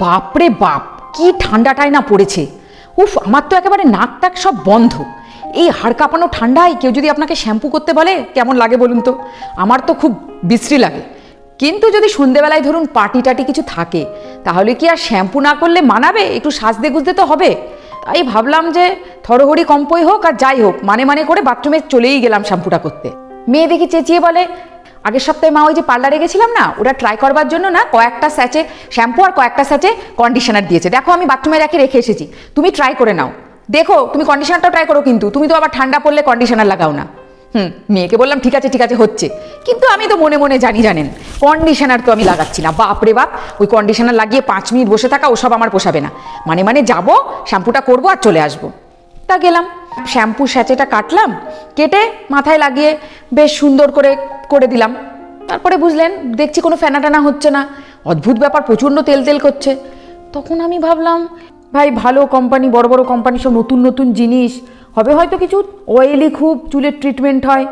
বাপরে বাপ, কি ঠান্ডাটাই না পড়েছে। উফ, আমার তো একেবারে নাক টাক সব বন্ধ। এই হাড় কাঁপানো ঠান্ডায় কেউ যদি আপনাকে শ্যাম্পু করতে বলে, কেমন লাগে বলুন তো? আমার তো খুব বিশ্রী লাগে। কিন্তু যদি সন্ধেবেলায় ধরুন পার্টি টাটি কিছু থাকে, তাহলে কি আর শ্যাম্পু না করলে মানাবে? একটু সাজতে গুজতে তো হবে। তাই ভাবলাম যে থরহরি কম্পই হোক আর যাই হোক মানে মানে করে বাথরুমে চলেই গেলাম শ্যাম্পুটা করতে। মেয়ে দেখি চেঁচিয়ে বলে আগের সপ্তাহে মা ওই যে পার্লারে গেছিলাম না ওটা ট্রাই করবার জন্য না কয়েকটা স্যাচে শ্যাম্পু আর কয়েকটা স্যাচে কন্ডিশনার দিয়েছে। দেখো আমি বাথরুমে রেখে রেখে এসেছি, তুমি ট্রাই করে নাও। দেখো, তুমি কন্ডিশনারটাও ট্রাই করো কিন্তু, তুমি তো আবার ঠান্ডা পড়লে কন্ডিশনার লাগাও না। হুম, মেয়েকে বললাম, ঠিক আছে ঠিক আছে, হচ্ছে। কিন্তু আমি তো মনে মনে জানি, জানেন কন্ডিশনার তো আমি লাগাচ্ছি না। বাপরে বাপ, ওই কন্ডিশনার লাগিয়ে পাঁচ মিনিট বসে থাকা, ওসব আমার পোষাবে না। মানে মানে যাব শ্যাম্পুটা করব আর চলে আসব। তা গেলাম শ্যাম্পু স্যাচেটা কাটলাম, কেটে মাথায় লাগিয়ে বেশ সুন্দর করে করে দিলাম। তারপরে বুঝলেন, দেখছি কোনো ফেনা টানা হচ্ছে না। অদ্ভুত ব্যাপার, প্রচণ্ড তেল তেল করছে। তখন আমি ভাবলাম, ভাই, ভালো কোম্পানি বড় বড় কোম্পানি সব নতুন নতুন জিনিস। হবে হয়তো কিছু অয়েলি খুব, চুলের ট্রিটমেন্ট হয়।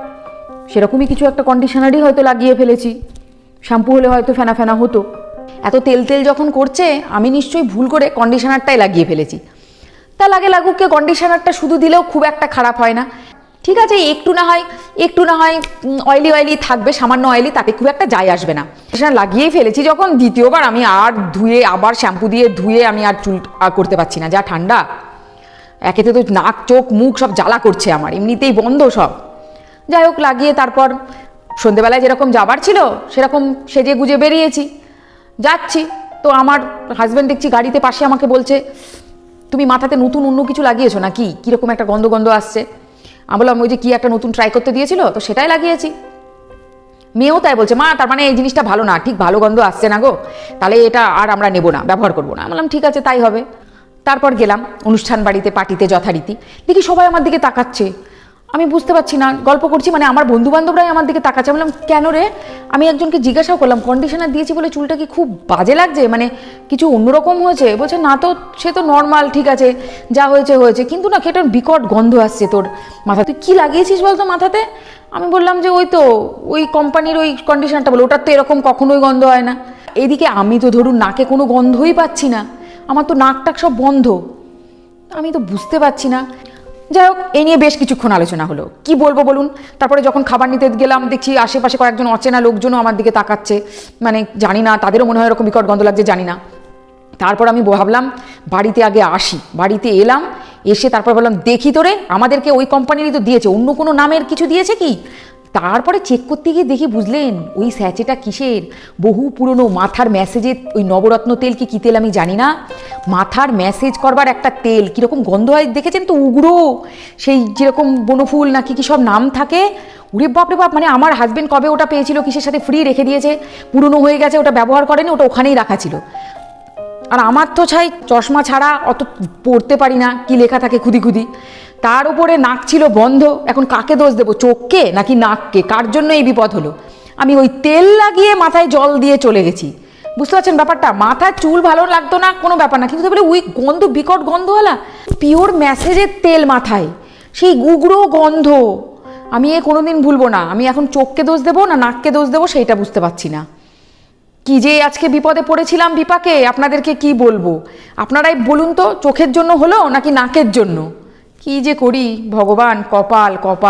সেরকমই কিছু একটা কন্ডিশনারই হয়তো লাগিয়ে ফেলেছি। শ্যাম্পু হলে হয়তো ফেনা ফেনা হতো। এত তেল তেল যখন করছে, আমি নিশ্চয়ই ভুল করে কন্ডিশনারটাই লাগিয়ে ফেলেছি। তা লাগে লাগুক কে কন্ডিশনারটা শুধু দিলেও খুব একটা খারাপ হয় না। ঠিক আছে, একটু না হয়, একটু না হয় অয়েলি অয়েলি থাকবে, সামান্য অয়েলি তাতে খুব একটা যায় আসবে না। সেটা লাগিয়েই ফেলেছি, যখন দ্বিতীয়বার আমি আর ধুয়ে, আবার শ্যাম্পু দিয়ে ধুয়ে আমি আর চুল করতে পারছি না, যা ঠান্ডা। একেতে তো নাক, চোখ, মুখ সব জ্বালা করছে আমার, এমনিতেই বন্ধ সব। যাই হোক, লাগিয়ে তারপর সন্ধেবেলায় যেরকম যাবার ছিল, সেরকম সেজে গুজে বেরিয়েছি। যাচ্ছি, তো আমার হাজব্যান্ড দেখছি গাড়িতে পাশে আমাকে বলছে, তুমি মাথাতে নতুন অন্য কিছু লাগিয়েছো না কি কীরকম একটা গন্ধ গন্ধ আসছে? আমি বললাম, ওই যে কি একটা নতুন ট্রাই করতে দিয়েছিল? তো সেটাই লাগিয়েছি। মেয়েও তাই বলছে, মা, তার মানে এই জিনিসটা ভালো না, ঠিক ভালো গন্ধ আসছে না গো। তাহলে এটা আর আমরা নেব না, ব্যবহার করব না। বললাম, ঠিক আছে, তাই হবে। তারপর গেলাম অনুষ্ঠান বাড়িতে, পার্টিতে যথারীতি। দেখি সবাই আমার দিকে তাকাচ্ছে। আমি বুঝতে পারছি না, গল্প করছি মানে আমার বন্ধু বান্ধবরাই আমার দিকে তাকাচ্ছে। বললাম, কেন রে? আমি একজনকে জিজ্ঞাসাও করলাম কন্ডিশনার দিয়েছি বলে চুলটা কি খুব বাজে লাগছে? মানে কিছু অন্যরকম হয়েছে? বলছে, না তো, সে তো নর্মাল ঠিক আছে, যা হয়েছে হয়েছে। কিন্তু না কেটে বিকট গন্ধ আসছে তোর মাথা তুই কী লাগিয়েছিস বলতো মাথাতে? আমি বললাম যে, ওই তো, ওই কোম্পানির ওই কন্ডিশনারটা বলো, ওটার তো এরকম কখনোই গন্ধ হয় না। এদিকে আমি তো ধরুন নাকে কোনো গন্ধই পাচ্ছি না, আমার তো নাক টাক সব বন্ধ। আমি তো বুঝতে পারছি না যাই হোক, এ নিয়ে বেশ কিছুক্ষণ আলোচনা হলো। কি বলব বলুন? তারপরে যখন খাবার নিতে গেলাম, দেখছি আশেপাশে কয়েকজন অচেনা লোকজনও আমার দিকে তাকাচ্ছে। মানে জানি না, তাদেরও মনে হয় এরকম বিকট গন্ধ লাগছে, জানি না। তারপর আমি ভাবলাম, বাড়িতে আগে আসি। বাড়িতে এলাম, এসে তারপর বললাম দেখি তোরে, আমাদেরকে ওই কোম্পানিরই তো দিয়েছে। অন্য কোনো নামের কিছু দিয়েছে কি? তারপরে চেক করতে গিয়ে দেখি বুঝলেন, ওই স্যাচেটা কিসের? বহু পুরনো মাথার ম্যাসেজে ওই নবরত্ন তেল কি, কী তেল আমি জানি না। মাথার ম্যাসেজ করবার একটা তেল, কীরকম গন্ধ হয় দেখেছেন তো, উগ্র? সেই যেরকম বনফুল নাকি কি সব নাম থাকে? উরে বাপরে বাপ মানে আমার হাজব্যান্ড কবে ওটা পেয়েছিল, কিসের সাথে ফ্রি রেখে দিয়েছে? পুরনো হয়ে গেছে, ওটা ব্যবহার করেনি, ওটা ওখানেই রাখা ছিল। আর আমার তো ছাই চশমা ছাড়া অত পড়তে পারি না, কি লেখা থাকে খুদি খুদি। তার উপরে নাক ছিল বন্ধ, এখন কাকে দোষ দেবো, চোখকে নাকি নাককে? কার জন্য এই বিপদ হলো? আমি ওই তেল লাগিয়ে মাথায় জল দিয়ে চলে গেছি। বুঝতে পারছেন ব্যাপারটা? মাথার চুল ভালো লাগতো না, কোনো ব্যাপার না, কিন্তু তারপরে ওই গন্ধ, বিকট গন্ধওয়ালা, পিওর ম্যাসেজের তেল মাথায়, সেই গুগড়ো গন্ধ। আমি এ কোনোদিন ভুলবো না, আমি এখন চোখকে দোষ দেবো না নাককে দোষ দেবো, সেইটা বুঝতে পারছি না। কি যে আজকে বিপদে পড়েছিলাম বিপাকে, আপনাদেরকে কি বলব? আপনারাই বলুন তো, চোখের জন্য হলো নাকি নাকের জন্য? কি যে করি, ভগবান, কপাল কপাল।